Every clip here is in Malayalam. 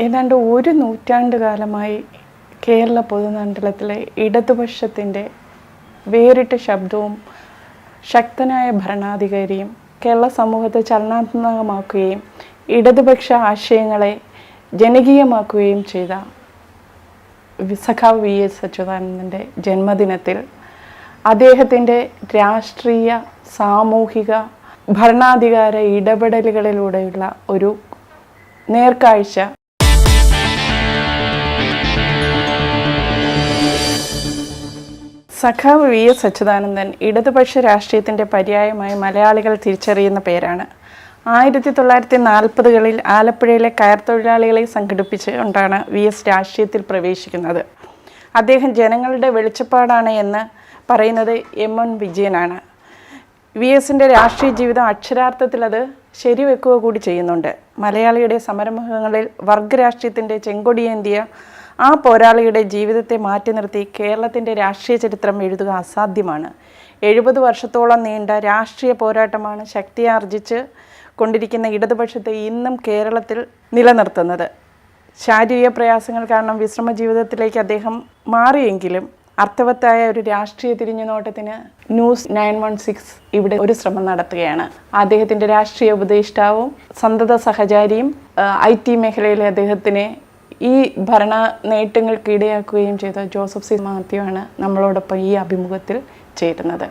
ഏതാണ്ട് ഒരു നൂറ്റാണ്ട് കാലമായി കേരള പൊതുമണ്ഡലത്തിലെ ഇടതുപക്ഷത്തിന്റെ വേറിട്ട ശബ്ദവും ശക്തനായ ഭരണാധികാരിയും കേരള സമൂഹത്തെ ചലനാത്മകമാക്കുകയും ഇടതുപക്ഷ ആശയങ്ങളെ ജനകീയമാക്കുകയും ചെയ്ത സഖാവ് വി എസ് അച്യുതാനന്ദന്റെ ജന്മദിനത്തിൽ അദ്ദേഹത്തിന്റെ രാഷ്ട്രീയ സാമൂഹിക ഭരണാധികാര ഇടപെടലുകളിലൂടെയുള്ള ഒരു നേർക്കാഴ്ച സഖാവ് വി എസ് അച്യുതാനന്ദൻ ഇടതുപക്ഷ രാഷ്ട്രീയത്തിന്റെ പര്യായമായി മലയാളികൾ തിരിച്ചറിയുന്ന പേരാണ്. ആയിരത്തി തൊള്ളായിരത്തി നാൽപ്പതുകളിൽ ആലപ്പുഴയിലെ കയർ തൊഴിലാളികളെ സംഘടിപ്പിച്ച് കൊണ്ടാണ് വി എസ് രാഷ്ട്രീയത്തിൽ പ്രവേശിക്കുന്നത്. അദ്ദേഹം ജനങ്ങളുടെ വെളിച്ചപ്പാടാണ് എന്ന് പറയുന്നത് എം എൻ വിജയനാണ്. വി എസിന്റെ രാഷ്ട്രീയ ജീവിതം അക്ഷരാർത്ഥത്തിൽ അത് ശരിവെക്കുക കൂടി ചെയ്യുന്നുണ്ട്. മലയാളിയുടെ സമരമുഖങ്ങളിൽ വർഗരാഷ്ട്രീയത്തിന്റെ ചെങ്കൊടിയേന്തിയ ആ പോരാളിയുടെ ജീവിതത്തെ മാറ്റി നിർത്തി കേരളത്തിന്റെ രാഷ്ട്രീയ ചരിത്രം എഴുതുക അസാധ്യമാണ്. എഴുപത് വർഷത്തോളം നീണ്ട രാഷ്ട്രീയ പോരാട്ടമാണ് ശക്തിയാർജിച്ച് കൊണ്ടിരിക്കുന്ന ഇടതുപക്ഷത്തെ ഇന്നും കേരളത്തിൽ നിലനിർത്തുന്നത്. ശാരീരിക പ്രയാസങ്ങൾ കാരണം വിശ്രമ ജീവിതത്തിലേക്ക് അദ്ദേഹം മാറിയെങ്കിലും അർത്ഥവത്തായ ഒരു രാഷ്ട്രീയ തിരിഞ്ഞുനോട്ടത്തിന് ന്യൂസ് നയൻ വൺ സിക്സ് ഇവിടെ ഒരു ശ്രമം നടത്തുകയാണ്. അദ്ദേഹത്തിന്റെ രാഷ്ട്രീയ ഉപദേഷ്ടാവും സന്തത സഹചാരിയും ഐ ടി മേഖലയിലെ അദ്ദേഹത്തിനെ ഈ ഭരണ നേട്ടങ്ങൾക്ക് ഇടയാക്കുകയും ചെയ്ത ജോസഫ് സി മാത്യു ആണ് നമ്മളോടൊപ്പം ഈ അഭിമുഖത്തിൽ ചേരുന്നത്.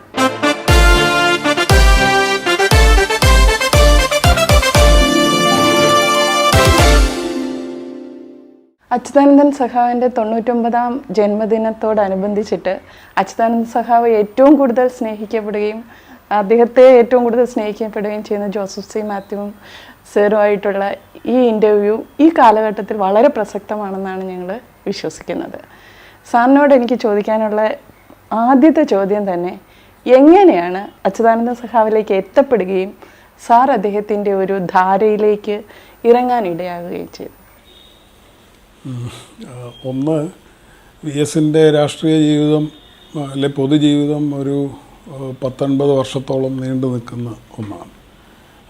അച്യുതാനന്ദൻ സഖാവിന്റെ തൊണ്ണൂറ്റൊമ്പതാം ജന്മദിനത്തോടനുബന്ധിച്ചിട്ട് അച്യുതാനന്ദ സഖാവ് ഏറ്റവും കൂടുതൽ സ്നേഹിക്കപ്പെടുകയും അദ്ദേഹത്തെ ഏറ്റവും കൂടുതൽ സ്നേഹിക്കപ്പെടുകയും ചെയ്യുന്ന ജോസഫ് സി മാത്യുവും സാറുമായിട്ടുള്ള ഈ ഇന്റർവ്യൂ ഈ കാലഘട്ടത്തിൽ വളരെ പ്രസക്തമാണെന്നാണ് ഞങ്ങൾ വിശ്വസിക്കുന്നത്. സാറിനോട് എനിക്ക് ചോദിക്കാനുള്ള ആദ്യത്തെ ചോദ്യം തന്നെ എങ്ങനെയാണ് അച്യുതാനന്ദ സഹാവിലേക്ക് എത്തപ്പെടുകയും സാർ അദ്ദേഹത്തിന്റെ ഒരു ധാരയിലേക്ക് ഇറങ്ങാൻ ഇടയാകുകയും ചെയ്തു ഒന്ന് വി എസിന്റെ രാഷ്ട്രീയ ജീവിതം അല്ലെ പൊതുജീവിതം ഒരു പത്തൊൻപത് വർഷത്തോളം നീണ്ടു നിൽക്കുന്ന ഒന്നാണ്.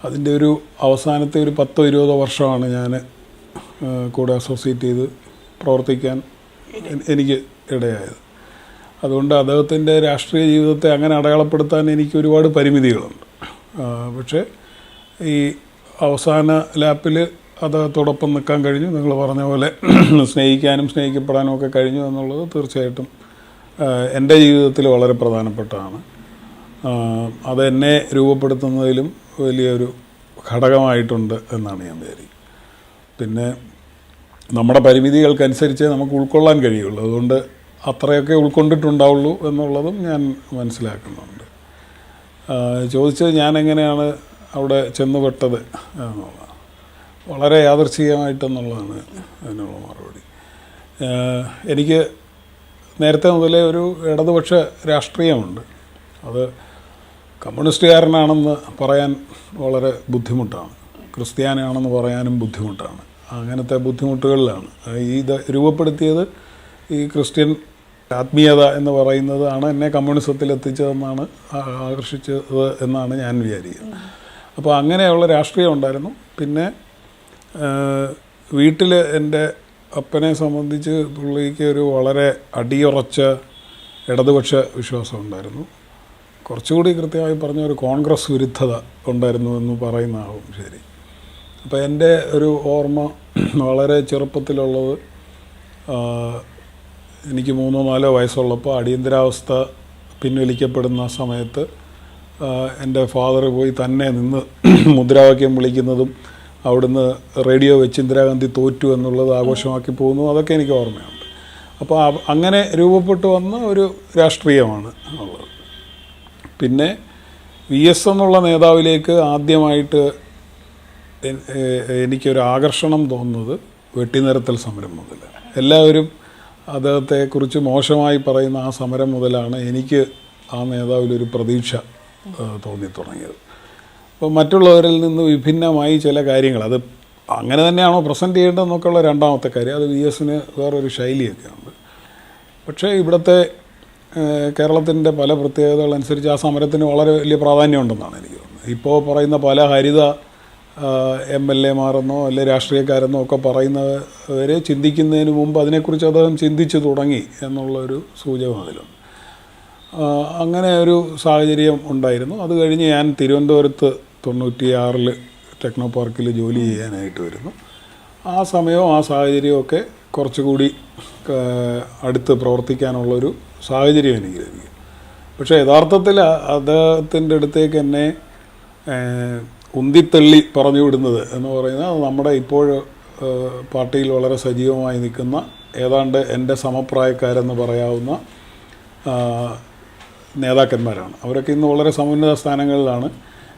അതിന്റെ ഒരു അവസാനത്തെ ഒരു പത്തോ ഇരുപതോ വർഷമാണ് ഞാൻ കൂടെ അസോസിയേറ്റ് ചെയ്ത് പ്രവർത്തിക്കാൻ എനിക്ക് ഇടയായത്. അതുകൊണ്ട് അദ്ദേഹത്തിന്റെ രാഷ്ട്രീയ ജീവിതത്തെ അങ്ങനെ അടയാളപ്പെടുത്താൻ എനിക്ക് ഒരുപാട് പരിമിതികളുണ്ട്. പക്ഷേ ഈ അവസാന ലാപ്പിൽ അദ്ദേഹത്തോടൊപ്പം നിൽക്കാൻ കഴിഞ്ഞു. നിങ്ങൾ പറഞ്ഞ പോലെ സ്നേഹിക്കാനും സ്നേഹിക്കപ്പെടാനും ഒക്കെ കഴിഞ്ഞു എന്നുള്ളത് തീർച്ചയായിട്ടും എന്റെ ജീവിതത്തിൽ വളരെ പ്രധാനപ്പെട്ടതാണ്. അതെന്നെ രൂപപ്പെടുത്തുന്നതിലും വലിയൊരു ഘടകമായിട്ടുണ്ട് എന്നാണ് ഞാൻ വിചാരിക്കുന്നത് പിന്നെ നമ്മുടെ പരിമിതികൾക്കനുസരിച്ച് നമുക്ക് ഉൾക്കൊള്ളാൻ കഴിയുള്ളൂ. അതുകൊണ്ട് അത്രയൊക്കെ ഉൾക്കൊണ്ടിട്ടുണ്ടാവുള്ളൂ എന്നുള്ളതും ഞാൻ മനസ്സിലാക്കുന്നുണ്ട്. ചോദിച്ചത് ഞാൻ എങ്ങനെയാണ് അവിടെ ചെന്നുപെട്ടത് എന്നുള്ളത് വളരെ യാദർച്ഛികമായിട്ടെന്നുള്ളതാണ് അതിനുള്ള മറുപടി. എനിക്ക് നേരത്തെ മുതലേ ഒരു ഇടതുപക്ഷ രാഷ്ട്രീയമുണ്ട്. അത് കമ്മ്യൂണിസ്റ്റുകാരനാണെന്ന് പറയാൻ വളരെ ബുദ്ധിമുട്ടാണ്. ക്രിസ്ത്യാനിയാണെന്ന് പറയാനും ബുദ്ധിമുട്ടാണ്. അങ്ങനത്തെ ബുദ്ധിമുട്ടുകളിലാണ്. ഈ ഇത് രൂപപ്പെടുത്തിയത് ഈ ക്രിസ്ത്യൻ ആത്മീയത എന്ന് പറയുന്നതാണ് എന്നെ കമ്മ്യൂണിസത്തിൽ എത്തിച്ചതെന്നാണ് ആകർഷിച്ചത് എന്നാണ് ഞാൻ വിചാരിക്കുന്നത് അപ്പോൾ അങ്ങനെയുള്ള രാഷ്ട്രീയം ഉണ്ടായിരുന്നു. പിന്നെ വീട്ടിൽ എന്റെ അപ്പനെ സംബന്ധിച്ച് പുള്ളിക്ക് ഒരു വളരെ അടിയുറച്ച ഇടതുപക്ഷ വിശ്വാസം ഉണ്ടായിരുന്നു. കുറച്ചുകൂടി കൃത്യമായി പറഞ്ഞ ഒരു കോൺഗ്രസ് വിരുദ്ധത ഉണ്ടായിരുന്നു എന്ന് പറയുന്നതാവും ശരി. അപ്പോൾ എന്റെ ഒരു ഓർമ്മ വളരെ ചെറുപ്പത്തിലുള്ളത് എനിക്ക് മൂന്നോ നാലോ വയസ്സുള്ളപ്പോൾ അടിയന്തരാവസ്ഥ പിൻവലിക്കപ്പെടുന്ന സമയത്ത് എന്റെ ഫാദർ പോയി തന്നെ നിന്ന് മുദ്രാവാക്യം വിളിക്കുന്നതും അവിടുന്ന് റേഡിയോ വെച്ച് ഇന്ദിരാഗാന്ധി തോറ്റു എന്നുള്ളത് ആഘോഷമാക്കി പോകുന്നു അതൊക്കെ എനിക്ക് ഓർമ്മയുണ്ട്. അപ്പോൾ അങ്ങനെ രൂപപ്പെട്ടു വന്ന ഒരു രാഷ്ട്രീയമാണ് ഉള്ളത്. പിന്നെ വി എസ് എന്നുള്ള നേതാവിലേക്ക് ആദ്യമായിട്ട് എനിക്കൊരു ആകർഷണം തോന്നുന്നത് വെട്ടിനിരത്തൽ സമരം മുതൽ എല്ലാവരും അദ്ദേഹത്തെക്കുറിച്ച് മോശമായി പറയുന്ന ആ സമരം മുതലാണ് എനിക്ക് ആ നേതാവിലൊരു പ്രതീക്ഷ തോന്നിത്തുടങ്ങിയത്. തോന്നി തുടങ്ങിയത് അപ്പോൾ മറ്റുള്ളവരിൽ നിന്ന് വിഭിന്നമായി ചില കാര്യങ്ങൾ അത് അങ്ങനെ തന്നെയാണോ പ്രസന്റ് ചെയ്യേണ്ടതെന്നൊക്കെയുള്ള രണ്ടാമത്തെ കാര്യം അത് വി എസിന് വേറൊരു ശൈലിയൊക്കെ ഉണ്ട് പക്ഷേ ഇവിടുത്തെ കേരളത്തിന്റെ പല പ്രത്യേകതകൾ അനുസരിച്ച് ആ സമരത്തിന് വളരെ വലിയ പ്രാധാന്യമുണ്ടെന്നാണ് എനിക്ക് തോന്നുന്നത്. ഇപ്പോൾ പറയുന്ന പല ഹരിത എം എൽ എമാരെന്നോ അല്ലെ രാഷ്ട്രീയക്കാരെന്നോ ഒക്കെ പറയുന്നവരെ ചിന്തിക്കുന്നതിന് മുമ്പ് അതിനെക്കുറിച്ച് അദ്ദേഹം ചിന്തിച്ചു തുടങ്ങി എന്നുള്ളൊരു സൂചകം അതിലുണ്ട്. അങ്ങനെ ഒരു സാഹചര്യം ഉണ്ടായിരുന്നു. അത് കഴിഞ്ഞ് ഞാൻ തിരുവനന്തപുരത്ത് തൊണ്ണൂറ്റിയാറിൽ ടെക്നോ പാർക്കിൽ ജോലി ചെയ്യാനായിട്ട് വരുന്നു. ആ സമയവും ആ സാഹചര്യവും ഒക്കെ കുറച്ചുകൂടി അടുത്ത് പ്രവർത്തിക്കാനുള്ളൊരു സാഹചര്യം എനിക്ക് ലഭിക്കും പക്ഷേ യഥാർത്ഥത്തിൽ അദ്ദേഹത്തിന്റെ അടുത്തേക്ക് എന്നെ ഉന്തിത്തള്ളി പറഞ്ഞു വിടുന്നത് എന്ന് പറയുന്നത് നമ്മുടെ ഇപ്പോൾ പാർട്ടിയിൽ വളരെ സജീവമായി നിൽക്കുന്ന ഏതാണ്ട് എന്റെ സമപ്രായക്കാരെന്ന് പറയാവുന്ന നേതാക്കന്മാരാണ്. അവരൊക്കെ ഇന്ന് വളരെ സമുന്നത സ്ഥാനങ്ങളിലാണ്.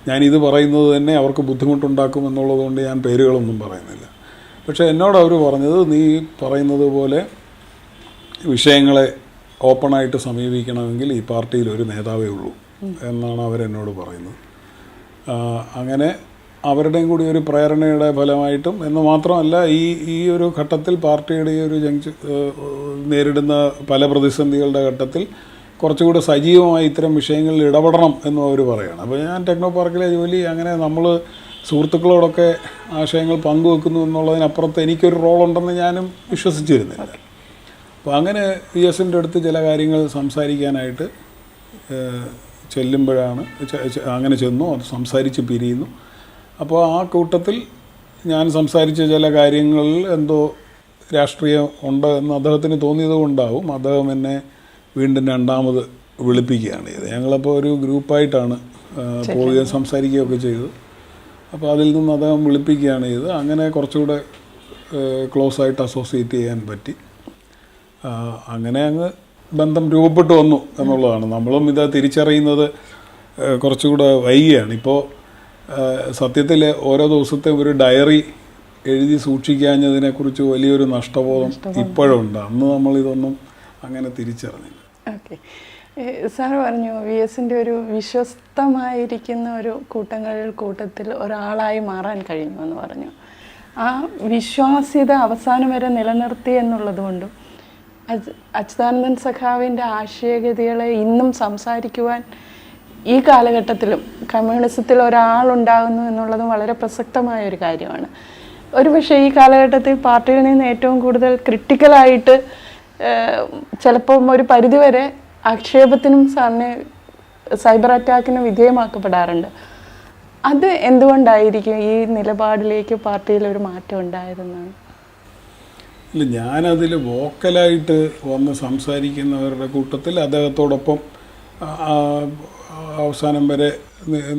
ഞാനിത് പറയുന്നത് തന്നെ അവർക്ക് ബുദ്ധിമുട്ടുണ്ടാക്കും എന്നുള്ളതുകൊണ്ട് ഞാൻ പേരുകളൊന്നും പറയുന്നില്ല. പക്ഷേ എന്നോട് അവർ പറഞ്ഞത് നീ പറയുന്നത് പോലെ വിഷയങ്ങളെ ഓപ്പണായിട്ട് സമീപിക്കണമെങ്കിൽ ഈ പാർട്ടിയിൽ ഒരു നേതാവേ ഉള്ളൂ എന്നാണ് അവരെന്നോട് പറയുന്നത്. അങ്ങനെ അവരുടെയും കൂടി ഒരു പ്രേരണയുടെ ഫലമായിട്ടും എന്ന് മാത്രമല്ല ഈ ഈ ഒരു ഘട്ടത്തിൽ പാർട്ടിയുടെ ഈ ഒരു ജംഗ്ഷ നേരിടുന്ന പല പ്രതിസന്ധികളുടെ ഘട്ടത്തിൽ കുറച്ചുകൂടി സജീവമായി ഇത്തരം വിഷയങ്ങളിൽ ഇടപെടണം എന്നും അവർ പറയുകയാണ് അപ്പോൾ ഞാൻ ടെക്നോ പാർക്കിലെ ജോലി അങ്ങനെ നമ്മൾ സുഹൃത്തുക്കളോടൊക്കെ ആശയങ്ങൾ പങ്കുവെക്കുന്നു എന്നുള്ളതിനപ്പുറത്ത് എനിക്കൊരു റോളുണ്ടെന്ന് ഞാനും വിശ്വസിച്ചിരുന്നില്ല. അപ്പോൾ അങ്ങനെ വി എസിന്റെ അടുത്ത് ചില കാര്യങ്ങൾ സംസാരിക്കാനായിട്ട് ചെല്ലുമ്പോഴാണ് അങ്ങനെ ചെന്നു അത് സംസാരിച്ച് പിരിയുന്നു. അപ്പോൾ ആ കൂട്ടത്തിൽ ഞാൻ സംസാരിച്ച ചില കാര്യങ്ങളിൽ എന്തോ രാഷ്ട്രീയം ഉണ്ട് എന്ന് അദ്ദേഹത്തിന് തോന്നിയത് കൊണ്ടാവും അദ്ദേഹം എന്നെ വീണ്ടും രണ്ടാമത് വിളിപ്പിക്കുകയാണ് ചെയ്തത്. ഞങ്ങളപ്പോൾ ഒരു ഗ്രൂപ്പായിട്ടാണ് പോവുകയും സംസാരിക്കുകയൊക്കെ ചെയ്തു അപ്പോൾ അതിൽ നിന്ന് അദ്ദേഹം വിളിപ്പിക്കുകയാണ് ചെയ്തത്. അങ്ങനെ കുറച്ചുകൂടെ ക്ലോസ് ആയിട്ട് അസോസിയേറ്റ് ചെയ്യാൻ പറ്റി. അങ്ങനെ അങ്ങ് ബന്ധം രൂപപ്പെട്ടു വന്നു എന്നുള്ളതാണ്. നമ്മളും ഇത് തിരിച്ചറിയുന്നത് കുറച്ചുകൂടെ വൈകിയാണ്. ഇപ്പോൾ സത്യത്തിൽ ഓരോ ദിവസത്തെ ഒരു ഡയറി എഴുതി സൂക്ഷിക്കാഞ്ഞതിനെക്കുറിച്ച് വലിയൊരു നഷ്ടബോധം ഇപ്പോഴുണ്ട്. അന്ന് നമ്മൾ ഇതൊന്നും അങ്ങനെ തിരിച്ചറിഞ്ഞില്ല. ഓക്കെ. സാർ പറഞ്ഞു വി എസിന്റെ ഒരു വിശ്വസ്തമായിരിക്കുന്ന ഒരു കൂട്ടങ്ങളിൽ കൂട്ടത്തിൽ ഒരാളായി മാറാൻ കഴിഞ്ഞു എന്ന് പറഞ്ഞു. ആ വിശ്വാസ്യത അവസാനം വരെ നിലനിർത്തി എന്നുള്ളത് കൊണ്ടും അച്യുതാനന്ദൻ സഖാവിന്റെ ആശയഗതികളെ ഇന്നും സംസാരിക്കുവാൻ ഈ കാലഘട്ടത്തിലും കമ്മ്യൂണിസത്തിൽ ഒരാളുണ്ടാകുന്നു എന്നുള്ളതും വളരെ പ്രസക്തമായ ഒരു കാര്യമാണ്. ഒരുപക്ഷെ ഈ കാലഘട്ടത്തിൽ പാർട്ടിയിൽ നിന്ന് ഏറ്റവും കൂടുതൽ ക്രിട്ടിക്കലായിട്ട് ചിലപ്പം ഒരു പരിധിവരെ ആക്ഷേപത്തിനും സാറിനെ സൈബർ അറ്റാക്കിനും വിധേയമാക്കപ്പെടാറുണ്ട്. അത് എന്തുകൊണ്ടായിരിക്കും ഈ നിലപാടിലേക്ക് പാർട്ടിയിൽ ഒരു മാറ്റം ഉണ്ടായതെന്നാണ്? ഇല്ല ഞാനതിൽ വോക്കലായിട്ട് വന്ന് സംസാരിക്കുന്നവരുടെ കൂട്ടത്തിൽ അദ്ദേഹത്തോടൊപ്പം അവസാനം വരെ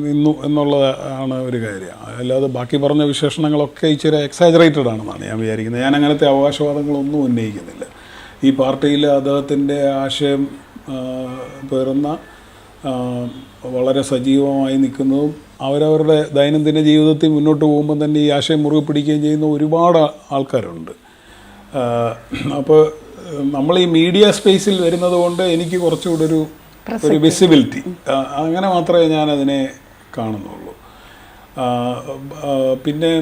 നിന്നു എന്നുള്ളതാണ് ഒരു കാര്യം. അല്ലാതെ ബാക്കി പറഞ്ഞ വിശേഷണങ്ങളൊക്കെ ഇച്ചിരി എക്സാജറേറ്റഡ് ആണെന്നാണ് ഞാൻ വിചാരിക്കുന്നത്. ഞാൻ അങ്ങനത്തെ അവകാശവാദങ്ങളൊന്നും ഉന്നയിക്കുന്നില്ല. ഈ പാർട്ടിയിൽ അദ്ദേഹത്തിന്റെ ആശയം പേറുന്ന വളരെ സജീവമായി നിൽക്കുന്നതും അവരവരുടെ ദൈനംദിന ജീവിതത്തിൽ മുന്നോട്ട് പോകുമ്പോൾ തന്നെ ഈ ആശയം മുറുകെ പിടിക്കുകയും ചെയ്യുന്ന ഒരുപാട് ആൾക്കാരുണ്ട്. അപ്പോൾ നമ്മൾ ഈ മീഡിയ സ്പേസിൽ വരുന്നത് കൊണ്ട് എനിക്ക് കുറച്ചുകൂടെ ഒരു ഒരു വിസിബിലിറ്റി അങ്ങനെ മാത്രമേ ഞാൻ അതിനെ കാണുന്നുള്ളൂ പിന്നെ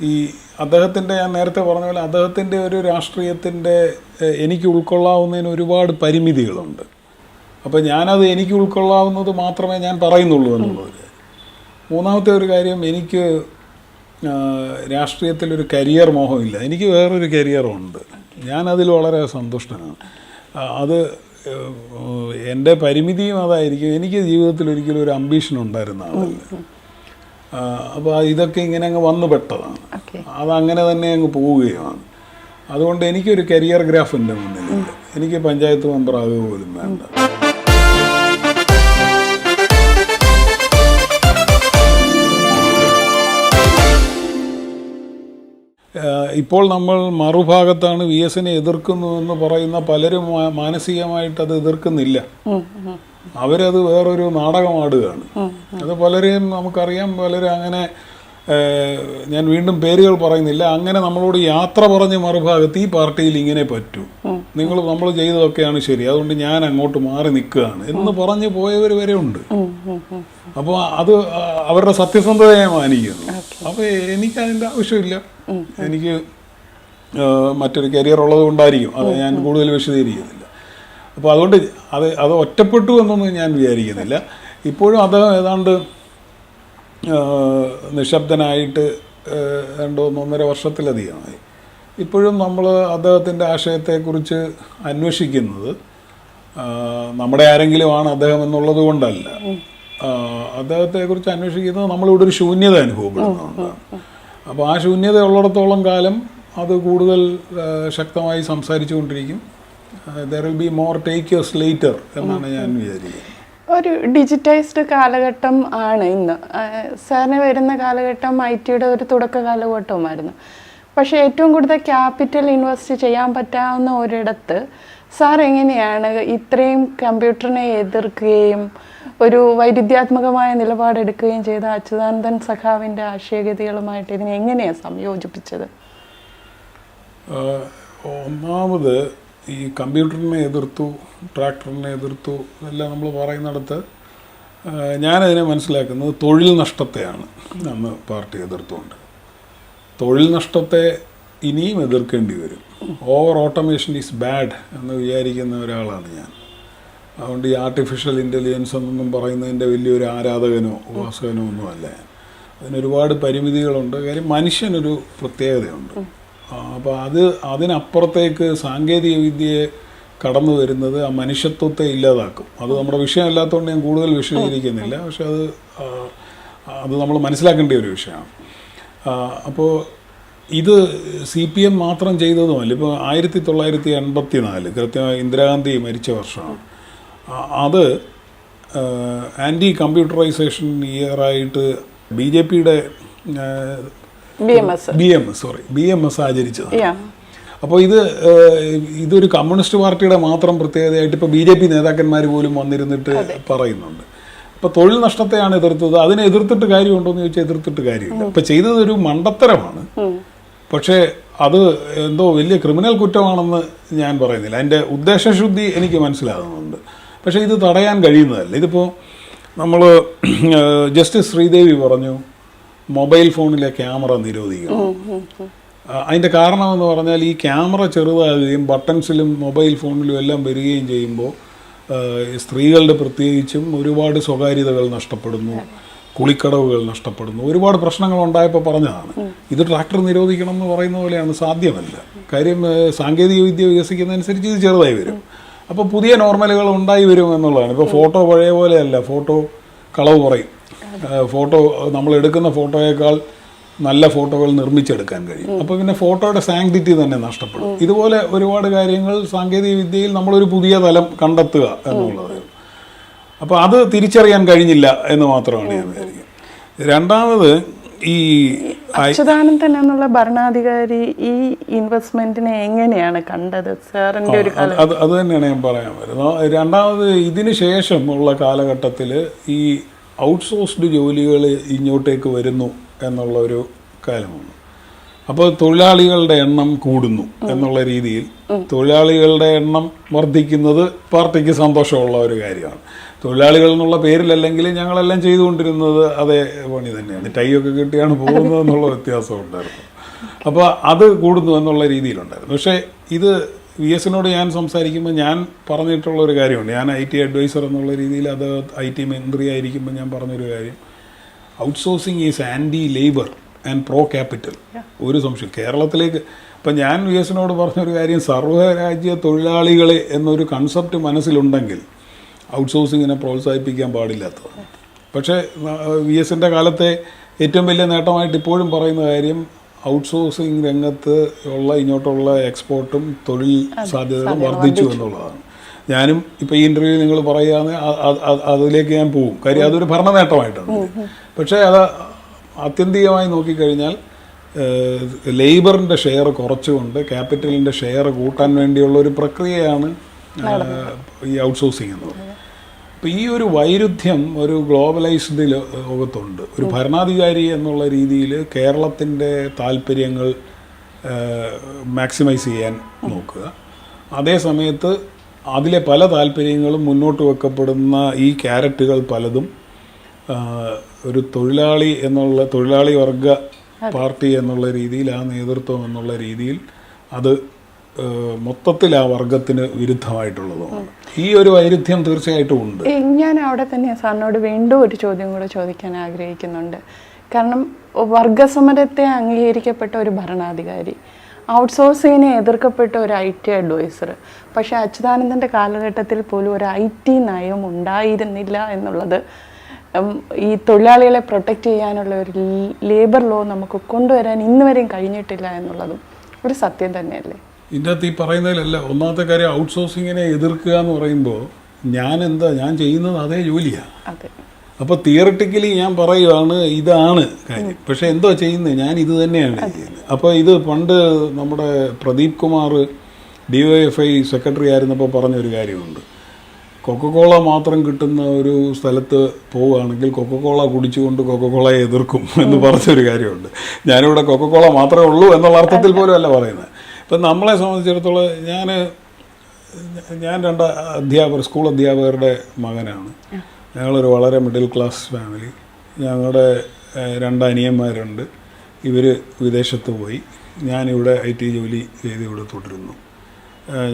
ഈ അദ്ദേഹത്തിന്റെ ഞാൻ നേരത്തെ പറഞ്ഞ പോലെ അദ്ദേഹത്തിന്റെ ഒരു രാഷ്ട്രീയത്തിന്റെ എനിക്ക് ഉൾക്കൊള്ളാവുന്നതിന് ഒരുപാട് പരിമിതികളുണ്ട്. അപ്പോൾ ഞാനത് എനിക്ക് ഉൾക്കൊള്ളാവുന്നത് മാത്രമേ ഞാൻ പറയുന്നുള്ളൂ എന്നുള്ളത്. മൂന്നാമത്തെ ഒരു കാര്യം എനിക്ക് രാഷ്ട്രീയത്തിലൊരു കരിയർ മോഹമില്ല. എനിക്ക് വേറൊരു കരിയറുണ്ട്. ഞാനതിൽ വളരെ സന്തുഷ്ടനാണ്. അത് എന്റെ പരിമിതിയും അതായിരിക്കും. എനിക്ക് ജീവിതത്തിൽ ഒരിക്കലും ഒരു അംബീഷൻ ഉണ്ടായിരുന്ന ആളല്ല. അപ്പോൾ ഇതൊക്കെ ഇങ്ങനെ അങ്ങ് വന്നു പെട്ടതാണ്. അതങ്ങനെ തന്നെ അങ്ങ് പോവുകയാണ്. അതുകൊണ്ട് എനിക്കൊരു കരിയർ ഗ്രാഫ് എന്റെ മുന്നിലില്ല. എനിക്ക് പഞ്ചായത്ത് മെമ്പറാകുക പോലും വേണ്ട. ഇപ്പോൾ നമ്മൾ മറുഭാഗത്താണ് വി എസിനെ എതിർക്കുന്നു എന്ന് പറയുന്ന പലരും മാനസികമായിട്ട് അത് എതിർക്കുന്നില്ല. അവരത് വേറൊരു നാടകമാടുകയാണ്. അത് പലരെയും നമുക്കറിയാം പലരും അങ്ങനെ ഞാൻ വീണ്ടും പേരുകൾ പറയുന്നില്ല. അങ്ങനെ നമ്മളോട് യാത്ര പറഞ്ഞ് മറുഭാഗത്ത് ഈ പാർട്ടിയിൽ ഇങ്ങനെ പറ്റൂ. നിങ്ങൾ നമ്മൾ ചെയ്തതൊക്കെയാണ് ശരി. അതുകൊണ്ട് ഞാൻ അങ്ങോട്ട് മാറി നിൽക്കുകയാണ് എന്ന് പറഞ്ഞു പോയവർ വരെ ഉണ്ട്. അപ്പോൾ അത് അവരുടെ സത്യസന്ധതയെ മാനിക്കുന്നു. അപ്പോൾ എനിക്ക് അതിന്റെ ആവശ്യമില്ല എനിക്ക് മറ്റൊരു കരിയർ ഉള്ളത് കൊണ്ടായിരിക്കും. അത് ഞാൻ കൂടുതൽ വിശദീകരിക്കുന്നില്ല. അപ്പോൾ അതുകൊണ്ട് അത് അത് ഒറ്റപ്പെട്ടു എന്നൊന്നും ഞാൻ വിചാരിക്കുന്നില്ല. ഇപ്പോഴും അത് ഏതാണ്ട് നിശബ്ദനായിട്ട് രണ്ടോ ഒന്നൊന്നര വർഷത്തിലധികമായി. ഇപ്പോഴും നമ്മൾ അദ്ദേഹത്തിന്റെ ആശയത്തെക്കുറിച്ച് അന്വേഷിക്കുന്നത് നമ്മുടെ ആരെങ്കിലും ആണ് അദ്ദേഹം എന്നുള്ളത് കൊണ്ടല്ല. അദ്ദേഹത്തെക്കുറിച്ച് അന്വേഷിക്കുന്നത് നമ്മളിവിടെ ഒരു ശൂന്യത അനുഭവപ്പെടുന്നുണ്ട് അപ്പോൾ ആ ശൂന്യത ഉള്ളിടത്തോളം കാലം അത് കൂടുതൽ ശക്തമായി സംസാരിച്ചു കൊണ്ടിരിക്കും there will be more take your later എന്നാണ് ഞാൻ വിചാരിക്കുന്നത്. ഒരു ഡിജിറ്റൈസ്ഡ് കാലഘട്ടം ആണ് ഇന്ന്. സാറിന് വരുന്ന കാലഘട്ടം ഐ ടിയുടെ ഒരു തുടക്ക കാലഘട്ടവുമായിരുന്നു. പക്ഷേ ഏറ്റവും കൂടുതൽ ക്യാപിറ്റൽ ഇൻവെസ്റ്റ് ചെയ്യാൻ പറ്റാവുന്ന ഒരിടത്ത് സാർ എങ്ങനെയാണ് ഇത്രയും കമ്പ്യൂട്ടറിനെ എതിർക്കുകയും ഒരു വൈരുദ്ധ്യാത്മകമായ നിലപാടെടുക്കുകയും ചെയ്ത അച്യുതാനന്ദൻ സഖാവിന്റെ ആശയഗതികളുമായിട്ട് ഇതിനെ എങ്ങനെയാണ് സംയോജിപ്പിച്ചത്? ഒന്നാമത് ഈ കമ്പ്യൂട്ടറിനെ എതിർത്തു ട്രാക്ടറിനെ എതിർത്തു എല്ലാം നമ്മൾ പറയുന്നിടത്ത് ഞാനതിനെ മനസ്സിലാക്കുന്നത് തൊഴിൽ നഷ്ടത്തെയാണ് അന്ന് പാർട്ടി എതിർത്തുകൊണ്ട്. തൊഴിൽ നഷ്ടത്തെ ഇനിയും എതിർക്കേണ്ടി വരും. ഓവർ ഓട്ടോമേഷൻ ഈസ് ബാഡ് എന്ന് വിചാരിക്കുന്ന ഒരാളാണ് ഞാൻ. അതുകൊണ്ട് ഈ ആർട്ടിഫിഷ്യൽ ഇന്റലിജൻസ് എന്നൊന്നും പറയുന്നതിന്റെ വലിയൊരു ആരാധകനോ ഉപാസകനോ ഒന്നുമല്ല. അതിനൊരുപാട് പരിമിതികളുണ്ട്. കാര്യം മനുഷ്യനൊരു പ്രത്യേകതയുണ്ട്. അപ്പോൾ അത് അതിനപ്പുറത്തേക്ക് സാങ്കേതിക വിദ്യയെ കടന്നു വരുന്നത് ആ മനുഷ്യത്വത്തെ ഇല്ലാതാക്കും. അത് നമ്മുടെ വിഷയമല്ലാത്തതുകൊണ്ട് ഞാൻ കൂടുതൽ വിഷയീകരിക്കുന്നില്ല പക്ഷെ അത് അത് നമ്മൾ മനസ്സിലാക്കേണ്ട ഒരു വിഷയമാണ്. അപ്പോൾ ഇത് സി പി എം മാത്രം ചെയ്തതുമല്ല. ഇപ്പോൾ ആയിരത്തി തൊള്ളായിരത്തി എൺപത്തി നാല് കൃത്യമായി ഇന്ദിരാഗാന്ധി മരിച്ച വർഷമാണ്. അത് ആന്റി കമ്പ്യൂട്ടറൈസേഷൻ ഇയറായിട്ട് ബി ജെ പിയുടെ B M S. B M S sorry B M S ആചരിച്ചതാണ്. അപ്പോൾ ഇത് ഇതൊരു കമ്മ്യൂണിസ്റ്റ് പാർട്ടിയുടെ മാത്രം പ്രത്യേകതയായിട്ട് ഇപ്പോൾ ബി ജെ പി നേതാക്കന്മാർ പോലും വന്നിരുന്നിട്ട് പറയുന്നുണ്ട്. ഇപ്പോൾ തൊഴിൽ നഷ്ടത്തെയാണ് എതിർത്തത്. അതിനെ എതിർത്തിട്ട് കാര്യമുണ്ടോ എന്ന് ചോദിച്ചാൽ എതിർത്തിട്ട് കാര്യമില്ല. ഇപ്പം ചെയ്തതൊരു മണ്ടത്തരമാണ്. പക്ഷേ അത് എന്തോ വലിയ ക്രിമിനൽ കുറ്റമാണെന്ന് ഞാൻ പറയുന്നില്ല. അതിന്റെ ഉദ്ദേശശുദ്ധി എനിക്ക് മനസ്സിലാകുന്നുണ്ട്. പക്ഷേ ഇത് തടയാൻ കഴിയുന്നതല്ല. ഇതിപ്പോൾ നമ്മൾ ജസ്റ്റിസ് ശ്രീദേവി പറഞ്ഞു മൊബൈൽ ഫോണിലെ ക്യാമറ നിരോധിക്കണം. അതിന്റെ കാരണമെന്ന് പറഞ്ഞാൽ ഈ ക്യാമറ ചെറുതാകുകയും ബട്ടൺസിലും മൊബൈൽ ഫോണിലും എല്ലാം വരികയും ചെയ്യുമ്പോൾ സ്ത്രീകളുടെ പ്രത്യേകിച്ചും ഒരുപാട് സ്വകാര്യതകൾ നഷ്ടപ്പെടുന്നു കുളിക്കടവുകൾ നഷ്ടപ്പെടുന്നു. ഒരുപാട് പ്രശ്നങ്ങൾ ഉണ്ടായപ്പോൾ പറഞ്ഞതാണ്. ഇത് ട്രാക്ടർ നിരോധിക്കണം എന്ന് പറയുന്ന പോലെയാണ് സാധ്യമല്ല. കാര്യം സാങ്കേതികവിദ്യ സാങ്കേതിക വിദ്യ വികസിക്കുന്നതനുസരിച്ച് ഇത് ചെറുതായി വരും. അപ്പോൾ പുതിയ നോർമലുകൾ ഉണ്ടായി വരും എന്നുള്ളതാണ്. ഇപ്പോൾ ഫോട്ടോ പഴയ പോലെയല്ല. ഫോട്ടോ കളവ് കുറയും. ഫോട്ടോ നമ്മൾ എടുക്കുന്ന ഫോട്ടോയേക്കാൾ നല്ല ഫോട്ടോകൾ നിർമ്മിച്ചെടുക്കാൻ കഴിയും. അപ്പോൾ പിന്നെ ഫോട്ടോയുടെ സാങ്ക്ടിറ്റി തന്നെ നഷ്ടപ്പെടും. ഇതുപോലെ ഒരുപാട് കാര്യങ്ങൾ സാങ്കേതിക വിദ്യയിൽ നമ്മളൊരു പുതിയ തലം കണ്ടെത്തുക എന്നുള്ളത്. അപ്പോൾ അത് തിരിച്ചറിയാൻ കഴിഞ്ഞില്ല എന്ന് മാത്രമാണ് ഞാൻ വിചാരിക്കുന്നത് രണ്ടാമത് ഈ അച്യുതാനന്ദൻ എന്നുള്ള ഭരണാധികാരി ഈ ഇൻവെസ്റ്റ്മെന്റിനെ എങ്ങനെയാണ് കണ്ടത്? സാറിന്റെ ഒരു അത് അത് തന്നെയാണ് ഞാൻ പറയാൻ വരുന്നത്. രണ്ടാമത് ഇതിന് ശേഷം ഉള്ള കാലഘട്ടത്തിൽ ഈ ഔട്ട്സോഴ്സ്ഡ് ജോലികൾ ഇങ്ങോട്ടേക്ക് വരുന്നു എന്നുള്ള ഒരു കാലമാണ്. അപ്പോൾ തൊഴിലാളികളുടെ എണ്ണം കൂടുന്നു എന്നുള്ള രീതിയിൽ തൊഴിലാളികളുടെ എണ്ണം വർദ്ധിക്കുന്നത് പാർട്ടിക്ക് സന്തോഷമുള്ള ഒരു കാര്യമാണ്. തൊഴിലാളികൾ എന്നുള്ള പേരിലല്ലെങ്കിൽ ഞങ്ങളെല്ലാം ചെയ്തുകൊണ്ടിരുന്നത് അതേ പണി തന്നെയാണ്. ടൈ ഒക്കെ കിട്ടിയാണ് പോകുന്നത് എന്നുള്ള വ്യത്യാസം ഉണ്ടായിരുന്നു. അപ്പോൾ അത് കൂടുന്നു എന്നുള്ള രീതിയിലുണ്ടായിരുന്നു. പക്ഷേ ഇത് വി എസിനോട് ഞാൻ സംസാരിക്കുമ്പോൾ ഞാൻ പറഞ്ഞിട്ടുള്ള ഒരു കാര്യമുണ്ട്. ഞാൻ ഐ ടി അഡ്വൈസർ എന്നുള്ള രീതിയിൽ അത് ഐ ടി മന്ത്രി ആയിരിക്കുമ്പോൾ ഞാൻ പറഞ്ഞൊരു കാര്യം. Outsourcing is anti labour and pro capital. ഒരു സംശയം. കേരളത്തിലേക്ക് ഇപ്പം ഞാൻ വി എസിനോട് പറഞ്ഞൊരു കാര്യം സർവരാജ്യ തൊഴിലാളികളെ എന്നൊരു കൺസെപ്റ്റ് മനസ്സിലുണ്ടെങ്കിൽ ഔട്ട്സോഴ്സിങ്ങിനെ പ്രോത്സാഹിപ്പിക്കാൻ പാടില്ലാത്തത്. പക്ഷേ വി എസിന്റെ കാലത്തെ ഏറ്റവും വലിയ നേട്ടമായിട്ട് ഇപ്പോഴും പറയുന്ന കാര്യം ഔട്ട്സോഴ്സിങ് രംഗത്ത് ഉള്ള ഇങ്ങോട്ടുള്ള എക്സ്പോർട്ടും തൊഴിൽ സാധ്യതകളും വർദ്ധിച്ചു എന്നുള്ളതാണ്. ഞാനും ഇപ്പോൾ ഈ ഇന്റർവ്യൂ നിങ്ങൾ പറയുകയാണെങ്കിൽ അതിലേക്ക് ഞാൻ പോകും കാര്യം അതൊരു ഭരണ നേട്ടമായിട്ടാണ് പക്ഷേ അത് ആത്യന്തികമായി നോക്കിക്കഴിഞ്ഞാൽ ലേബറിന്റെ ഷെയർ കുറച്ചുകൊണ്ട് ക്യാപിറ്റലിന്റെ ഷെയർ കൂട്ടാൻ വേണ്ടിയുള്ള ഒരു പ്രക്രിയയാണ് ഈ ഔട്ട്സോഴ്സിംഗ് എന്ന് പറയുന്നത് അപ്പോൾ ഈ ഒരു വൈരുദ്ധ്യം ഒരു ഗ്ലോബലൈസ്ഡ് ലോകത്തുണ്ട്. ഒരു ഭരണാധികാരി എന്നുള്ള രീതിയിൽ കേരളത്തിന്റെ താല്പര്യങ്ങൾ മാക്സിമൈസ് ചെയ്യാൻ നോക്കുക. അതേ സമയത്ത് അതിലെ പല താല്പര്യങ്ങളും മുന്നോട്ട് വെക്കപ്പെടുന്ന ഈ ക്യാരറ്റുകൾ പലതും ഒരു തൊഴിലാളി എന്നുള്ള തൊഴിലാളി വർഗ പാർട്ടി എന്നുള്ള രീതിയിൽ ആ നേതൃത്വം എന്നുള്ള രീതിയിൽ അത് മൊത്തത്തിൽ ആ വർഗത്തിന് വിരുദ്ധമായിട്ടുള്ളതുമാണ് ഈ ഒരു വൈരുദ്ധ്യം തീർച്ചയായിട്ടും ഉണ്ട്. ഞാൻ അവിടെ തന്നെ സാറിനോട് വീണ്ടും ഒരു ചോദ്യം കൂടെ ചോദിക്കാൻ ആഗ്രഹിക്കുന്നുണ്ട്. കാരണം വർഗസമരത്തെ അംഗീകരിക്കപ്പെട്ട ഒരു ഭരണാധികാരി ഔട്ട്സോഴ്സിങ്ങിനെ എതിർക്കപ്പെട്ട ഒരു ഐ ടി അഡ്വൈസർ പക്ഷേ അച്യുതാനന്ദന്റെ കാലഘട്ടത്തിൽ പോലും ഒരു ഐ ടി നയം ഉണ്ടായിരുന്നില്ല എന്നുള്ളത് ഈ തൊഴിലാളികളെ പ്രൊട്ടക്റ്റ് ചെയ്യാനുള്ള ഒരു ലേബർ ലോ നമുക്ക് കൊണ്ടുവരാൻ ഇന്നുവരെയും കഴിഞ്ഞിട്ടില്ല എന്നുള്ളതും ഒരു സത്യം തന്നെയല്ലേ? ഇതിന്റെ അകത്ത് ഈ പറയുന്നതിലല്ല ഒന്നാമത്തെ കാര്യം ഔട്ട്സോഴ്സിങ്ങിനെ എതിർക്കുക എന്ന് പറയുമ്പോൾ ഞാൻ എന്താ ഞാൻ ചെയ്യുന്നത് അതേ ജോലിയാണ് അപ്പോൾ തിയറട്ടിക്കലി ഞാൻ പറയുവാണ് ഇതാണ് കാര്യം. പക്ഷെ എന്തോ ചെയ്യുന്നത് ഞാൻ ഇത് തന്നെയാണ് ചെയ്യുന്നത്. അപ്പോൾ ഇത് പണ്ട് നമ്മുടെ Pradeep Kumar D Y F I secretary ആയിരുന്നപ്പോൾ പറഞ്ഞൊരു കാര്യമുണ്ട്. കൊക്കക്കോള മാത്രം കിട്ടുന്ന ഒരു സ്ഥലത്ത് പോവുകയാണെങ്കിൽ കൊക്കക്കോള കുടിച്ചുകൊണ്ട് കൊക്കക്കോളയെ എതിർക്കും എന്ന് പറഞ്ഞൊരു കാര്യമുണ്ട്. ഞാനിവിടെ കൊക്കക്കോള മാത്രമേ ഉള്ളൂ എന്നുള്ള അർത്ഥത്തിൽ പോലും അല്ല പറയുന്നത്. ഇപ്പം നമ്മളെ സംബന്ധിച്ചിടത്തോളം ഞാൻ ഞാൻ രണ്ട് അധ്യാപകർ സ്കൂൾ അധ്യാപകരുടെ മകനാണ്. ഞങ്ങളൊരു വളരെ മിഡിൽ ക്ലാസ് ഫാമിലി ഞങ്ങളുടെ രണ്ട് അനിയന്മാരുണ്ട്. ഇവർ വിദേശത്ത് പോയി. ഞാനിവിടെ ഐ ടി ജോലി ചെയ്ത് ഇവിടെ തുടരുന്നു.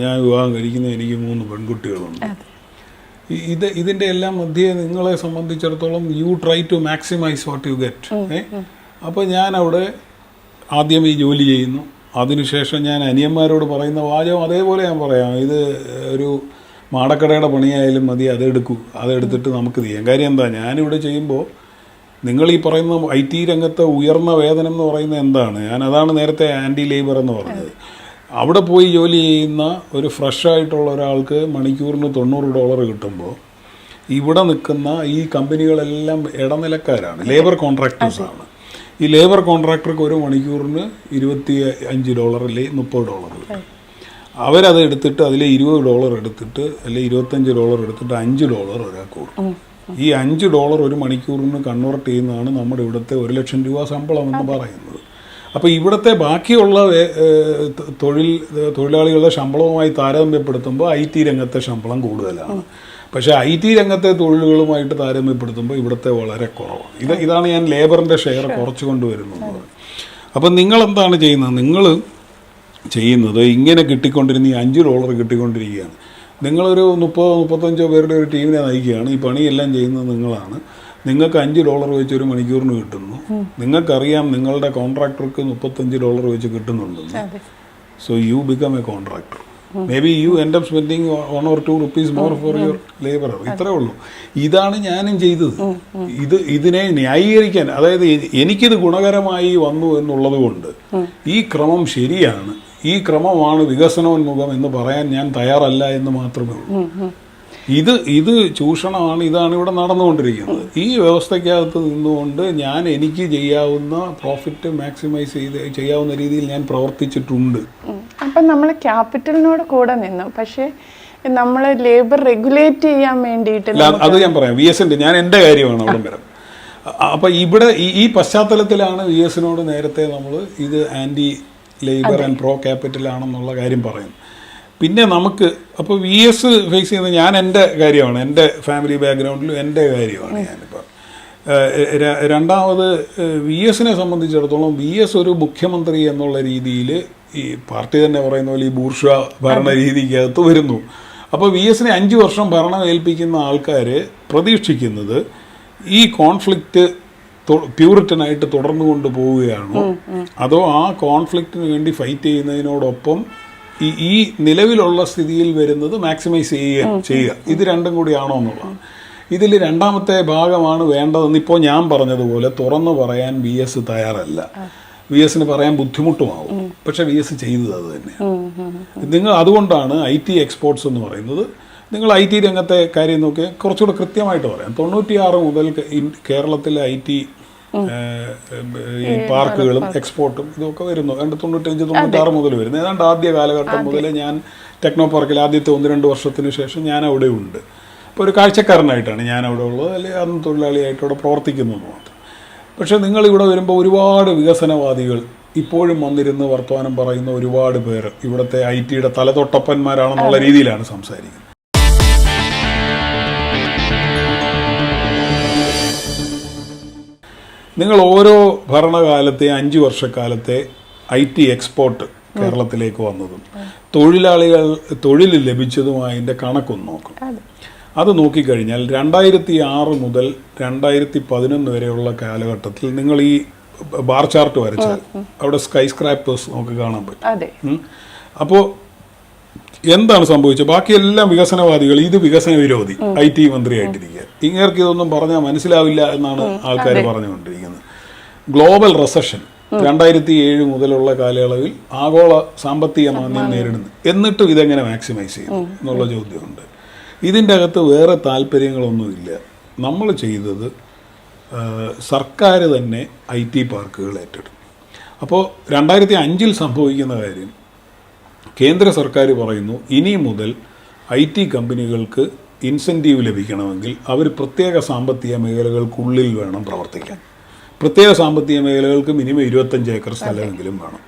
ഞാൻ വിവാഹം കഴിക്കുന്ന എനിക്ക് മൂന്ന് പെൺകുട്ടികളുണ്ട്. ഇത് ഇതിന്റെ എല്ലാം മധ്യേ നിങ്ങളെ സംബന്ധിച്ചിടത്തോളം you try to maximise what you get അപ്പോൾ ഞാനവിടെ ആദ്യം ഈ ജോലി ചെയ്യുന്നു. അതിനുശേഷം ഞാൻ അനിയന്മാരോട് പറയുന്ന വാചകം അതേപോലെ ഞാൻ പറയാം. ഇത് ഒരു മാടക്കടയുടെ പണിയായാലും മതി അതെടുക്കൂ അതെടുത്തിട്ട് നമുക്ക് ചെയ്യാം. കാര്യം എന്താ ഞാനിവിടെ ചെയ്യുമ്പോൾ നിങ്ങൾ ഈ പറയുന്ന ഐ ടി രംഗത്തെ ഉയർന്ന വേതനം എന്ന് പറയുന്ന എന്താണ്? ഞാൻ അതാണ് നേരത്തെ ആന്റി ലേബർ എന്ന് പറഞ്ഞത്. അവിടെ പോയി ജോലി ചെയ്യുന്ന ഒരു ഫ്രഷ് ആയിട്ടുള്ള ഒരാൾക്ക് മണിക്കൂറിന് തൊണ്ണൂറ് ഡോളർ കിട്ടുമ്പോൾ ഇവിടെ നിൽക്കുന്ന ഈ കമ്പനികളെല്ലാം ഇടനിലക്കാരാണ് ലേബർ കോൺട്രാക്ടേഴ്സാണ്. ഈ ലേബർ കോൺട്രാക്ടർക്ക് ഒരു മണിക്കൂറിന് ഇരുപത്തി അഞ്ച് ഡോളർ അല്ലെങ്കിൽ മുപ്പത് ഡോളർ അവരത് എടുത്തിട്ട് അതിൽ ഇരുപത് ഡോളർ എടുത്തിട്ട് അല്ലെങ്കിൽ ഇരുപത്തഞ്ച് ഡോളർ എടുത്തിട്ട് അഞ്ച് ഡോളർ ഒരാൾക്ക് കൊടുക്കും. ഈ അഞ്ച് ഡോളർ ഒരു മണിക്കൂറിന് കൺവേർട്ട് ചെയ്യുന്നതാണ് നമ്മുടെ ഇവിടുത്തെ ഒരു ലക്ഷം രൂപ ശമ്പളം എന്ന് പറയുന്നത്. അപ്പോൾ ഇവിടുത്തെ ബാക്കിയുള്ള തൊഴിൽ തൊഴിലാളികളുടെ ശമ്പളവുമായി താരതമ്യപ്പെടുത്തുമ്പോൾ ഐ ടി രംഗത്തെ ശമ്പളം കൂടുതലാണ്. പക്ഷേ ഐ ടി രംഗത്തെ തൊഴിലുകളുമായിട്ട് താരതമ്യപ്പെടുത്തുമ്പോൾ ഇവിടുത്തെ വളരെ കുറവാണ്. ഇത് ഇതാണ് ഞാൻ ലേബറിന്റെ ഷെയർ കുറച്ച് കൊണ്ടുവരുന്നത്. അപ്പം നിങ്ങൾ എന്താണ് ചെയ്യുന്നത്? നിങ്ങൾ ചെയ്യുന്നത് ഇങ്ങനെ കിട്ടിക്കൊണ്ടിരുന്ന ഈ അഞ്ച് ഡോളർ കിട്ടിക്കൊണ്ടിരിക്കുകയാണ്. നിങ്ങളൊരു മുപ്പതോ മുപ്പത്തഞ്ചോ പേരുടെ ഒരു ടീമിനെ നയിക്കുകയാണ്. ഈ പണിയെല്ലാം ചെയ്യുന്നത് നിങ്ങളാണ്. നിങ്ങൾക്ക് അഞ്ച് ഡോളർ വെച്ച് ഒരു മണിക്കൂറിന് കിട്ടുന്നു. നിങ്ങൾക്കറിയാം നിങ്ങളുടെ കോൺട്രാക്ടർക്ക് മുപ്പത്തഞ്ച് ഡോളർ വെച്ച് കിട്ടുന്നുണ്ടെന്ന്. So you become a contractor may be you end up spending one or two rupees more for your labour ഇത്രേ ഉള്ളൂ. ഇതാണ് ഞാനും ചെയ്തത്. ഇത് ഇതിനെ ന്യായീകരിക്കാൻ അതായത് എനിക്കിത് ഗുണകരമായി വന്നു എന്നുള്ളത് കൊണ്ട് ഈ ക്രമം ശരിയാണ്. ഈ ക്രമമാണ് വികസനോന്മുഖം എന്ന് പറയാൻ ഞാൻ തയ്യാറല്ല എന്ന് മാത്രമേ ഉള്ളൂ. ഇത് ഇത് ചൂഷണമാണ് ഇതാണ് ഇവിടെ നടന്നുകൊണ്ടിരിക്കുന്നത്. ഈ വ്യവസ്ഥയ്ക്കകത്ത് നിന്നുകൊണ്ട് ഞാൻ എനിക്ക് ചെയ്യാവുന്ന പ്രോഫിറ്റ് മാക്സിമൈസ് ചെയ്ത് ചെയ്യാവുന്ന രീതിയിൽ ഞാൻ പ്രവർത്തിച്ചിട്ടുണ്ട്. അപ്പം നമ്മൾ ക്യാപിറ്റലിനോട് കൂടെ നിന്നു. പക്ഷേ നമ്മൾ ലേബർ റെഗുലേറ്റ് ചെയ്യാൻ വേണ്ടിയിട്ട് അത് ഞാൻ പറയാം. വി എസിന്റെ ഞാൻ എന്റെ കാര്യമാണ് അവിടെ വരാം. അപ്പം ഇവിടെ ഈ- ഈ പശ്ചാത്തലത്തിലാണ് വി എസിനോട് നേരത്തെ നമ്മൾ ഇത് anti labour and pro capital ആണെന്നുള്ള കാര്യം പറയുന്നത്. പിന്നെ നമുക്ക് അപ്പോൾ വി എസ് ഫേസ് ചെയ്യുന്നത് ഞാൻ എന്റെ കാര്യമാണ്. എന്റെ ഫാമിലി ബാക്ക്ഗ്രൗണ്ടിലും എന്റെ കാര്യമാണ് ഞാനിപ്പോൾ രണ്ടാമത് വി എസിനെ സംബന്ധിച്ചിടത്തോളം വി എസ് ഒരു മുഖ്യമന്ത്രി എന്നുള്ള രീതിയിൽ ഈ പാർട്ടി തന്നെ പറയുന്ന പോലെ ഈ ബൂർഷ ഭരണ രീതിക്കകത്ത് വരുന്നു. അപ്പോൾ വി എസിനെ അഞ്ച് വർഷം ഭരണം ഏൽപ്പിക്കുന്ന ആൾക്കാർ പ്രതീക്ഷിക്കുന്നത് ഈ കോൺഫ്ലിക്റ്റ് പ്യൂറിറ്റനായിട്ട് തുടർന്നു കൊണ്ടുപോവുകയാണോ അതോ ആ കോൺഫ്ലിക്റ്റിന് വേണ്ടി ഫൈറ്റ് ചെയ്യുന്നതിനോടൊപ്പം ഈ ഈ നിലവിലുള്ള സ്ഥിതിയിൽ വരുന്നത് മാക്സിമൈസ് ചെയ്യുക ചെയ്യുക. ഇത് രണ്ടും കൂടിയാണോ എന്നുള്ളതാണ്. ഇതിൽ രണ്ടാമത്തെ ഭാഗമാണ് വേണ്ടതെന്ന് ഇപ്പോൾ ഞാൻ പറഞ്ഞതുപോലെ തുറന്നു പറയാൻ വി എസ് തയ്യാറല്ല. വി എസിന് പറയാൻ ബുദ്ധിമുട്ടുമാവും. പക്ഷെ വി എസ് ചെയ്തത് അത് തന്നെയാണ്. നിങ്ങൾ അതുകൊണ്ടാണ് ഐ ടി എക്സ്പോർട്സ് എന്ന് പറയുന്നത്. നിങ്ങൾ ഐ ടി രംഗത്തെ കാര്യം നോക്കിയാൽ കുറച്ചുകൂടെ കൃത്യമായിട്ട് പറയാം. തൊണ്ണൂറ്റിയാറ് മുതൽ കേരളത്തിലെ ഐ ടി ഈ പാർക്കുകളും എക്സ്പോർട്ടും ഇതൊക്കെ വരുന്നു. രണ്ട് തൊണ്ണൂറ്റഞ്ച് തൊണ്ണൂറ്റാറ് മുതൽ വരുന്നു. ഏതാണ്ട് ആദ്യ കാലഘട്ടം മുതൽ ഞാൻ ടെക്നോ പാർക്കിൽ ആദ്യത്തെ ഒന്ന് രണ്ട് വർഷത്തിന് ശേഷം ഞാൻ അവിടെ ഉണ്ട്. അപ്പോൾ ഒരു കാഴ്ചക്കാരനായിട്ടാണ് ഞാൻ അവിടെ ഉള്ളത്. അല്ലെങ്കിൽ അന്ന് തൊഴിലാളിയായിട്ട് അവിടെ പ്രവർത്തിക്കുന്നു മാത്രം. പക്ഷേ നിങ്ങൾ ഇവിടെ വരുമ്പോൾ ഒരുപാട് വികസനവാദികൾ ഇപ്പോഴും വന്നിരുന്ന് വർത്തമാനം പറയുന്ന ഒരുപാട് പേർ ഇവിടുത്തെ ഐ ടിയുടെ തലതൊട്ടപ്പന്മാരാണെന്നുള്ള രീതിയിലാണ് സംസാരിക്കുന്നത്. നിങ്ങൾ ഓരോ ഭരണകാലത്തെ അഞ്ച് വർഷക്കാലത്തെ ഐ ടി എക്സ്പോർട്ട് കേരളത്തിലേക്ക് വന്നതും തൊഴിലാളികൾ തൊഴിൽ ലഭിച്ചതും അതിന്റെ കണക്കൊന്ന് നോക്കും. അതെ. നോക്കിക്കഴിഞ്ഞാൽ രണ്ടായിരത്തി ആറ് മുതൽ രണ്ടായിരത്തി പതിനൊന്ന് വരെയുള്ള കാലഘട്ടത്തിൽ നിങ്ങൾ ഈ ബാർ ചാർട്ട് വരച്ചാൽ അവിടെ സ്കൈ സ്ക്രാപ്പേഴ്സ് നമുക്ക് കാണാൻ പറ്റും. അപ്പോൾ എന്താണ് സംഭവിച്ചത്? ബാക്കിയെല്ലാം വികസനവാദികൾ ഇത് വികസന വിരോധി ഐ ടി മന്ത്രിയായിട്ടിരിക്കുക. ഇങ്ങേർക്ക് ഇതൊന്നും പറഞ്ഞാൽ മനസ്സിലാവില്ല എന്നാണ് ആൾക്കാർ പറഞ്ഞുകൊണ്ടിരിക്കുന്നത്. ഗ്ലോബൽ റെസഷൻ രണ്ടായിരത്തി ഏഴ് മുതലുള്ള കാലയളവിൽ ആഗോള സാമ്പത്തിക മാന്ദ്യം നേരിടുന്നു. എന്നിട്ടും ഇതെങ്ങനെ മാക്സിമൈസ് ചെയ്യുന്നു എന്നുള്ള ചോദ്യമുണ്ട്. ഇതിന്റെ അകത്ത് വേറെ താല്പര്യങ്ങളൊന്നുമില്ല. നമ്മൾ ചെയ്തത് സർക്കാർ തന്നെ ഐ ടി പാർക്കുകൾ ഏറ്റെടുക്കും അപ്പോൾ രണ്ടായിരത്തി അഞ്ചിൽ സംഭവിക്കുന്ന കാര്യം കേന്ദ്ര സർക്കാർ പറയുന്നു ഇനി മുതൽ ഐ ടി കമ്പനികൾക്ക് ഇൻസെന്റീവ് ലഭിക്കണമെങ്കിൽ അവർ പ്രത്യേക സാമ്പത്തിക മേഖലകൾക്കുള്ളിൽ വേണം പ്രവർത്തിക്കാൻ. പ്രത്യേക സാമ്പത്തിക മേഖലകൾക്ക് മിനിമം ഇരുപത്തഞ്ച് ഏക്കർ സ്ഥലമെങ്കിലും വേണം.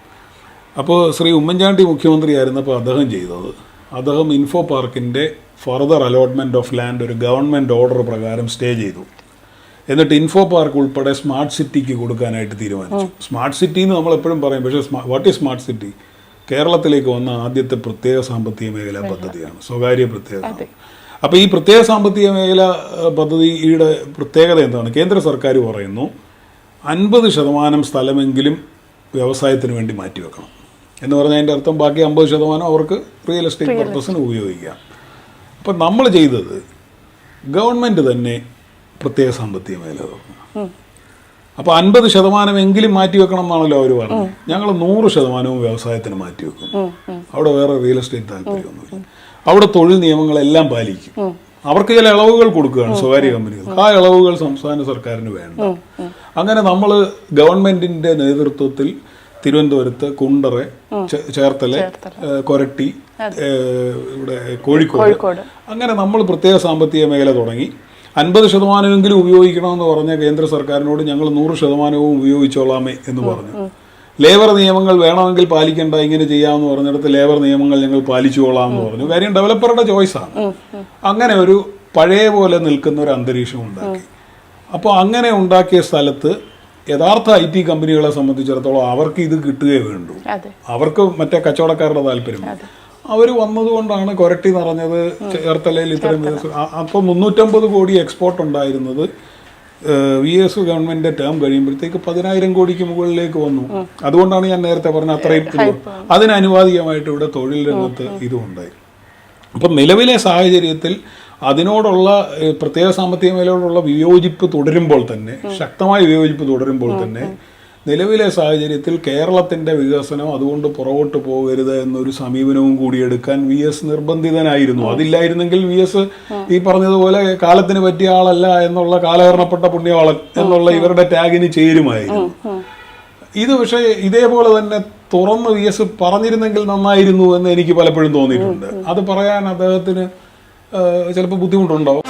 അപ്പോൾ ശ്രീ ഉമ്മൻചാണ്ടി മുഖ്യമന്ത്രിയായിരുന്നപ്പോൾ അദ്ദേഹം ചെയ്തത് അദ്ദേഹം ഇൻഫോ പാർക്കിന്റെ ഫർദർ അലോട്ട്മെന്റ് ഓഫ് ലാൻഡ് ഒരു ഗവൺമെന്റ് ഓർഡർ പ്രകാരം സ്റ്റേ ചെയ്തു. എന്നിട്ട് ഇൻഫോ പാർക്ക് ഉൾപ്പെടെ സ്മാർട്ട് സിറ്റിക്ക് കൊടുക്കാനായിട്ട് തീരുമാനിച്ചു. സ്മാർട്ട് സിറ്റി എന്ന് നമ്മളെപ്പോഴും പറയും പക്ഷേ വാട്ട് ഈസ് സ്മാർട്ട് സിറ്റി? കേരളത്തിലേക്ക് വന്ന ആദ്യത്തെ പ്രത്യേക സാമ്പത്തിക മേഖലാ പദ്ധതിയാണ് സ്വകാര്യ പ്രത്യേക അപ്പോൾ ഈ പ്രത്യേക സാമ്പത്തിക മേഖല പദ്ധതിയുടെ പ്രത്യേകത എന്താണ്? കേന്ദ്ര സർക്കാർ പറയുന്നു അൻപത് ശതമാനം സ്ഥലമെങ്കിലും വ്യവസായത്തിന് വേണ്ടി മാറ്റിവെക്കണം. എന്ന് പറഞ്ഞാൽ അതിന്റെ അർത്ഥം ബാക്കി അമ്പത് ശതമാനം അവർക്ക് റിയൽ എസ്റ്റേറ്റ് പർപ്പസിന് ഉപയോഗിക്കാം. അപ്പം നമ്മൾ ചെയ്തത് ഗവൺമെന്റ് തന്നെ പ്രത്യേക സാമ്പത്തിക മേഖല തുറന്നു. അപ്പോൾ അൻപത് ശതമാനമെങ്കിലും മാറ്റിവെക്കണം എന്നാണല്ലോ അവർ പറഞ്ഞത്. ഞങ്ങൾ നൂറ് ശതമാനവും വ്യവസായത്തിന് മാറ്റിവെക്കും അവിടെ വേറെ റിയൽ എസ്റ്റേറ്റ് താല്പര്യമൊന്നുമില്ല. അവിടെ തൊഴിൽ നിയമങ്ങളെല്ലാം പാലിക്കും. അവർക്ക് ചില ഇളവുകൾ കൊടുക്കുകയാണ് സ്വകാര്യ കമ്പനികൾ ആ ഇളവുകൾ സംസ്ഥാന സർക്കാരിന് വേണ്ട. അങ്ങനെ നമ്മൾ ഗവൺമെന്റിന്റെ നേതൃത്വത്തിൽ തിരുവനന്തപുരത്ത് കുണ്ടറ ചേർത്തല കൊരട്ടി ഇവിടെ കോഴിക്കോട്. അങ്ങനെ നമ്മൾ പ്രത്യേക സാമ്പത്തിക മേഖല തുടങ്ങി. അൻപത് ശതമാനമെങ്കിലും ഉപയോഗിക്കണമെന്ന് പറഞ്ഞ കേന്ദ്ര സർക്കാരിനോട് ഞങ്ങൾ നൂറ് ശതമാനവും ഉപയോഗിച്ചോളാമേ എന്ന് പറഞ്ഞു. ലേബർ നിയമങ്ങൾ വേണമെങ്കിൽ പാലിക്കേണ്ട ഇങ്ങനെ ചെയ്യാമെന്ന് പറഞ്ഞിടത്ത് ലേബർ നിയമങ്ങൾ ഞങ്ങൾ പാലിച്ചുകൊള്ളാം എന്ന് പറഞ്ഞു. കാര്യം ഡെവലപ്പറുടെ ചോയ്സാണ് അങ്ങനെ ഒരു പഴയ പോലെ നിൽക്കുന്ന ഒരു അന്തരീക്ഷം ഉണ്ടാക്കി. അപ്പോൾ അങ്ങനെ ഉണ്ടാക്കിയ സ്ഥലത്ത് യഥാർത്ഥ ഐ ടി കമ്പനികളെ സംബന്ധിച്ചിടത്തോളം അവർക്ക് ഇത് കിട്ടുകയേ വേണ്ടൂ അവർക്ക് മറ്റേ കച്ചവടക്കാരുടെ താല്പര്യം അവർ വന്നതുകൊണ്ടാണ് കൊരട്ടി നിറഞ്ഞത് ചേർത്തലയിൽ ഇത്രയും അപ്പോൾ മുന്നൂറ്റമ്പത് കോടി എക്സ്പോർട്ട് ഉണ്ടായിരുന്നത് വി എസ് ഗവൺമെന്റിന്റെ ടേം കഴിയുമ്പോഴത്തേക്ക് പതിനായിരം കോടിക്ക് മുകളിലേക്ക് വന്നു. അതുകൊണ്ടാണ് ഞാൻ നേരത്തെ പറഞ്ഞ അത്രയും അതിനനുവാദികമായിട്ട് അതിന് ഇവിടെ തൊഴിൽ രംഗത്ത് ഇതും ഉണ്ടായി അപ്പം നിലവിലെ സാഹചര്യത്തിൽ അതിനോടുള്ള പ്രത്യേക സാമ്പത്തിക മേഖലയോടുള്ള വിയോജിപ്പ് തുടരുമ്പോൾ തന്നെ ശക്തമായ വിയോജിപ്പ് തുടരുമ്പോൾ തന്നെ നിലവിലെ സാഹചര്യത്തിൽ കേരളത്തിന്റെ വികസനം അതുകൊണ്ട് പുറകോട്ട് പോകരുത് എന്നൊരു സമീപനവും കൂടി എടുക്കാൻ വി എസ് നിർബന്ധിതനായിരുന്നു. അതില്ലായിരുന്നെങ്കിൽ വി എസ് ഈ പറഞ്ഞതുപോലെ കാലത്തിന് പറ്റിയ ആളല്ല എന്നുള്ള കാലഹരണപ്പെട്ട പുണ്യവാളൻ എന്നുള്ള ഇവരുടെ ടാഗിന് ചേരുമായിരുന്നു. ഇത് പക്ഷേ ഇതേപോലെ തന്നെ തുറന്ന് വി എസ് പറഞ്ഞിരുന്നെങ്കിൽ നന്നായിരുന്നു എന്ന് എനിക്ക് പലപ്പോഴും തോന്നിയിട്ടുണ്ട്. അത് പറയാൻ അദ്ദേഹത്തിന് ചിലപ്പോൾ ബുദ്ധിമുട്ടുണ്ടാവും.